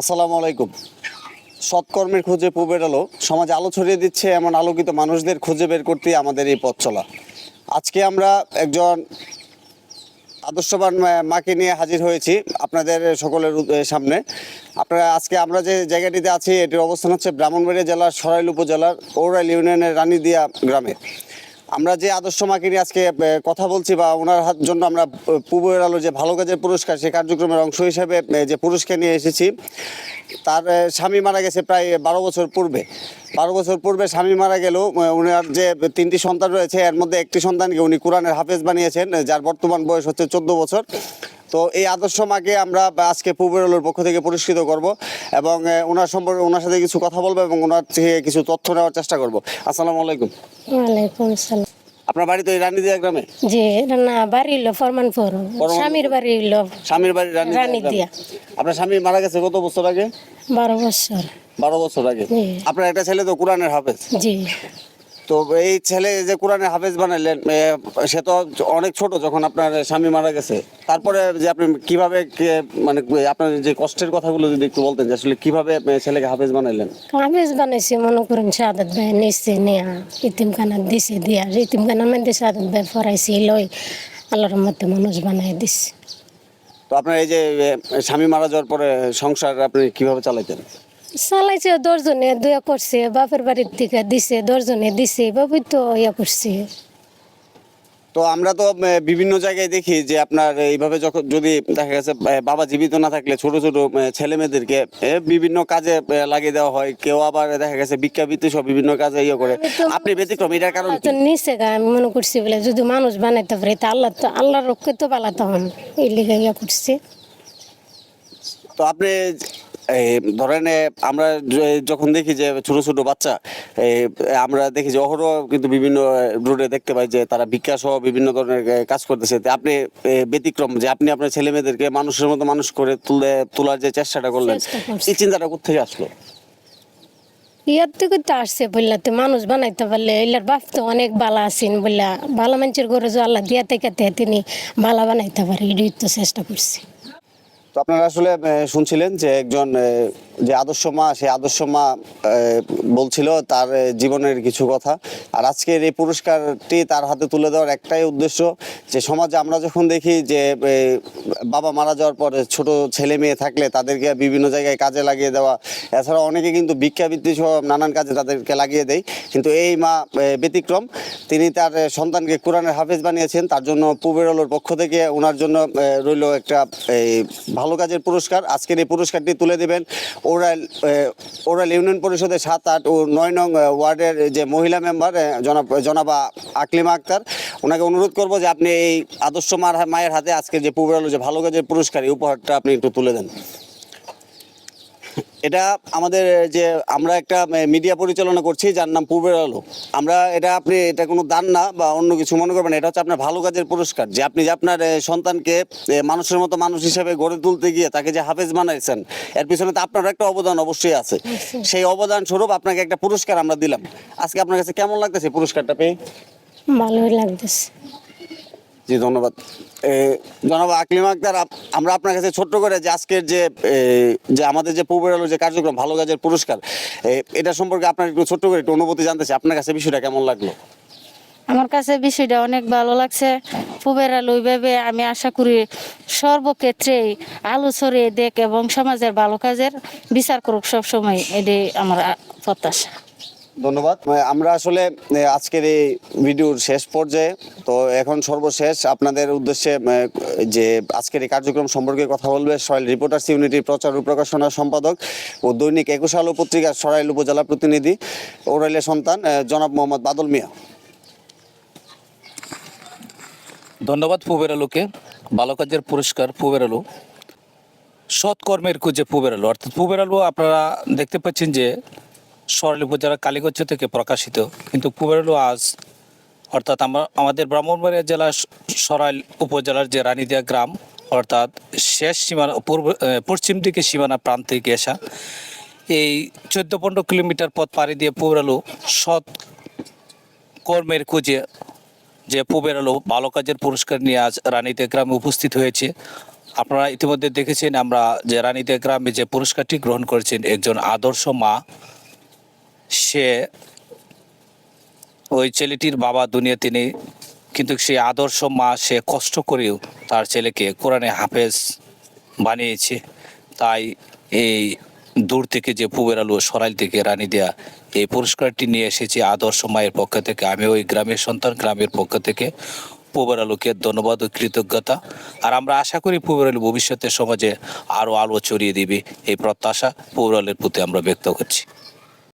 আসসালামু আলাইকুম। সৎকর্মের খোঁজে পূব বেরালো সমাজে আলো ছড়িয়ে দিচ্ছে এমন আলোকিত মানুষদের খুঁজে বের করতেই আমাদের এই পথ চলা। আজকে আমরা একজন আদর্শবান মাকে নিয়ে হাজির হয়েছি আপনাদের সকলের সামনে। আপনারা আজকে আমরা যে জায়গাটিতে আছি, এটির অবস্থান হচ্ছে ব্রাহ্মণবাড়িয়া জেলার সরাইল উপজেলার ওরাইল ইউনিয়নের রানীদিয়া গ্রামে। আমরা যে আদর্শ মাকে নিয়ে আজকে কথা বলছি বা ওনার জন্য আমরা পূর্বের পূর্ব আলো যে ভালো কাজের পুরস্কার সে কার্যক্রমের অংশ হিসেবে যে পুরস্কার নিয়ে এসেছি, তার স্বামী মারা গেছে প্রায় বারো বছর পূর্বে। বারো বছর পূর্বে স্বামী মারা গেলেও উনার যে তিনটি সন্তান রয়েছে, এর মধ্যে একটি সন্তানকে উনি কোরআনের হাফেজ বানিয়েছেন যার বর্তমান বয়স হচ্ছে চোদ্দ বছর। তো এই আদর্শ মাকে আমরা আজকে পূর্বের পক্ষ থেকে পুরস্কৃত করব এবং ওনার সম্পর্কে ওনার সাথে কিছু কথা বলব এবং ওনার থেকে কিছু তথ্য নেওয়ার চেষ্টা করব। আসসালামু আলাইকুম। ওয়ালাইকুম আসসালাম। আপনার বাড়ি তো রানীদিয়া গ্রামে? জি না বাড়ি ফরমানপুর। স্বামীর বাড়ি স্বামীর বাড়ি রানীদিয়া। আপনার স্বামী মারা গেছে কত বছর আগে? বারো বছর। বারো বছর আগে। আপনার একটা ছেলে তো কোরআনের হাফেজ। জি। তো এই ছেলে যে কোরআনে হাফেজ বানাইলেন সে তো অনেক ছোট যখন আপনার স্বামী মারা গেছে। তারপরে যে আপনি কীভাবে মানে আপনার যে কষ্টের কথাগুলো যদি একটু বলতেন যে আসলে কীভাবে ছেলেকে হাফেজ বানাইলেন? কামিজ বানাইছি মনে করেন সাদত ভাই নিচ্ছে নেয়া ইতিমখানা দিছে দিয়া ইতিমখানার মধ্যে সাদত ভাই ফরাইছি লই আল্লাহর মধ্যে মানুষ বানাই দিছে। তো আপনার এই যে স্বামী মারা যাওয়ার পরে সংসার আপনি কীভাবে চালাইতেন? চালাইছে দশজনে দুয়া করছে বাপের বাড়ির থেকে দিছে দশজনে দিছে বাবুই তো ইয়া করছে। তো আমরা তো বিভিন্ন জায়গায় দেখি যে আপনার এইভাবে যখন যদি দেখা গেছে বাবা জীবিত না থাকলে ছোট ছোট ছেলে মেয়েদেরকে বিভিন্ন কাজে লাগিয়ে দেওয়া হয়। কেউ আবার দেখা গেছে ভিক্ষাবৃত্তি সব বিভিন্ন কাজে ইয়ে করে। আপনি ব্যতিক্রম এটার কারণ নিচে আমি মনে করছি বলে যদি মানুষ বানাইতে পারে তা আল্লাহ তো আল্লাহর রক্ষে তো পালাতে হন এই লিগে ইয়া করছে। তো আপনি ধরেন আমরা যখন দেখি যে ছোট ছোট বাচ্চা আমরা দেখি যে অহরহ কিন্তু বিভিন্ন রোডে দেখতে পাই যে তারা ভিক্ষা সহ বিভিন্ন ধরনের কাজ করতেছে। আপনি ব্যতিক্রম যে আপনি আপনার ছেলে মেয়েদেরকে মানুষের মতো মানুষ করে তুলে তোলার যে চেষ্টাটা করলেন এই চিন্তাটা কোথেকে আসলো? ইয়ার থেকে তো আসছে বললা তো মানুষ বানাইতে পারলে এলার বাপ তো অনেক বালা আছেন বললা ভালো মানুষের ঘরে যে আল্লাহ দিয়া থেকে তিনি ভালো বানাইতে পারে এটাই তো চেষ্টা করছি। তো আপনারা আসলে শুনছিলেন যে একজন যে আদর্শ মা সেই আদর্শ মা বলছিল তার জীবনের কিছু কথা। আর আজকের এই পুরস্কারটি তার হাতে তুলে দেওয়ার একটাই উদ্দেশ্য যে সমাজে আমরা যখন দেখি যে বাবা মারা যাওয়ার পরে ছোট ছেলে মেয়ে থাকলে তাদেরকে বিভিন্ন জায়গায় কাজে লাগিয়ে দেওয়া এছাড়া অনেকে কিন্তু ভিক্ষাবৃত্তি সহ নানান কাজে তাদেরকে লাগিয়ে দেয়। কিন্তু এই মা ব্যতিক্রম তিনি তার সন্তানকে কোরআনের হাফেজ বানিয়েছেন তার জন্য পুবেরলোর পক্ষ থেকে ওনার জন্য রইল একটা এই, ভালো কাজের পুরস্কার। আজকের এই পুরস্কারটি তুলে দেবেন ওরাল ওরাল ইউনিয়ন পরিষদের সাত আট ও নয় নং ওয়ার্ডের যে মহিলা মেম্বার জনাব আকলিমা আক্তার, ওনাকে অনুরোধ করব যে আপনি এই আদর্শ মার, মায়ের হাতে আজকে যে পুবের যে ভালো কাজের পুরস্কার, এই উপহারটা আপনি একটু তুলে দেন। এটা আমাদের যে আমরা একটা মিডিয়া পরিচালনা করছি যার নাম পূর্বের আলো। আমরা এটা আপনি এটা কোনো দান না বা অন্য কিছু মনে করবেন এটা হচ্ছে আপনার ভালো কাজের পুরস্কার। যে আপনি যে আপনার সন্তানকে মানুষের মতো মানুষ হিসেবে গড়ে তুলতে গিয়ে তাকে যে হাফেজ বানাইছেন এর পিছনে তো আপনার একটা অবদান অবশ্যই আছে। সেই অবদান স্বরূপ আপনাকে একটা পুরস্কার আমরা দিলাম। আজকে আপনার কাছে কেমন লাগতেছে পুরস্কারটা পেয়ে? ভালোই লাগতেছে। জি, ধন্যবাদ। জনাব আকলিমা আক্তার আমরা আপনার কাছে ছোট্ট করে যে আজকের যে যে আমাদের যে পূর্বের আলো যে কার্যক্রম, ভালো কাজের পুরস্কার এটা সম্পর্কে আপনার একটু ছোট্ট করে একটু অনুভূতি জানতে চাই। আপনার কাছে বিষয়টা কেমন লাগল? আমার কাছে বিষয়টা অনেক ভালো লাগছে। পুবের আলো ওইভাবে আমি আশা করি সর্বক্ষেত্রেই আলো ছড়িয়ে দেখ এবং সমাজের ভালো কাজের বিচার করুক সবসময়। এটাই আমার প্রত্যাশা। ধন্যবাদ। আমরা আসলে আজকের এই ভিডিওর শেষ পর্যায়ে, তো এখন সর্বশেষ আপনাদের উদ্দেশ্যে যে আজকের এই কার্যক্রম সম্পর্কে কথা বলবে সয়েল রিপোর্টার্স ইউনিটির প্রচার ও প্রকাশনা সম্পাদক ও দৈনিক একুশ আলো পত্রিকার সরাইল উপজেলা প্রতিনিধি ওরাইলের সন্তান জনাব মোহাম্মদ বাদল মিয়া। ধন্যবাদ পুবের আলোকে। ভালো কাজের পুরস্কার পুবের আলো। সৎকর্মের খুঁজে পুবের আলো। অর্থাৎ পুবের আলো আপনারা দেখতে পাচ্ছেন যে সরল উপজেলা কালীগঞ্জ থেকে প্রকাশিত, কিন্তু পুবের আলো আজ, অর্থাৎ আমরা আমাদের ব্রাহ্মণবাড়িয়া জেলার সরাইল উপজেলার যে রানীদিয়া গ্রাম, অর্থাৎ শেষ সীমানা, পূর্ব পশ্চিম দিকে সীমানা প্রান্তে গেসা এই চোদ্দ পনেরো কিলোমিটার পথ পাড়ি দিয়ে পুবের আলো সৎ কর্মের খুঁজে যে পুবের আলো ভালো কাজের পুরস্কার নিয়ে আজ রানীতে গ্রামে উপস্থিত হয়েছে। আপনারা ইতিমধ্যে দেখেছেন আমরা যে রানীদের গ্রামে যে পুরস্কারটি গ্রহণ করেছেন, একজন আদর্শ মা সে ওই ছেলেটির বাবা দুনিয়া তিনি, কিন্তু সেই আদর্শ মা সে কষ্ট করেও তার ছেলেকে কোরআনে হাফেজ বানিয়েছে। তাই এই দূর থেকে যে পুবের আলু সরাইল থেকে রানী দেয়া এই পুরস্কারটি নিয়ে এসেছি আদর্শ মায়ের পক্ষ থেকে। আমি ওই গ্রামের সন্তান, গ্রামের পক্ষ থেকে পুবের আলুকে ধন্যবাদ ও কৃতজ্ঞতা। আর আমরা আশা করি পুবের আলু ভবিষ্যতে সমাজে আরও আলো ছড়িয়ে দিবে। এই প্রত্যাশা পুবের আলুর প্রতি আমরা ব্যক্ত করছি।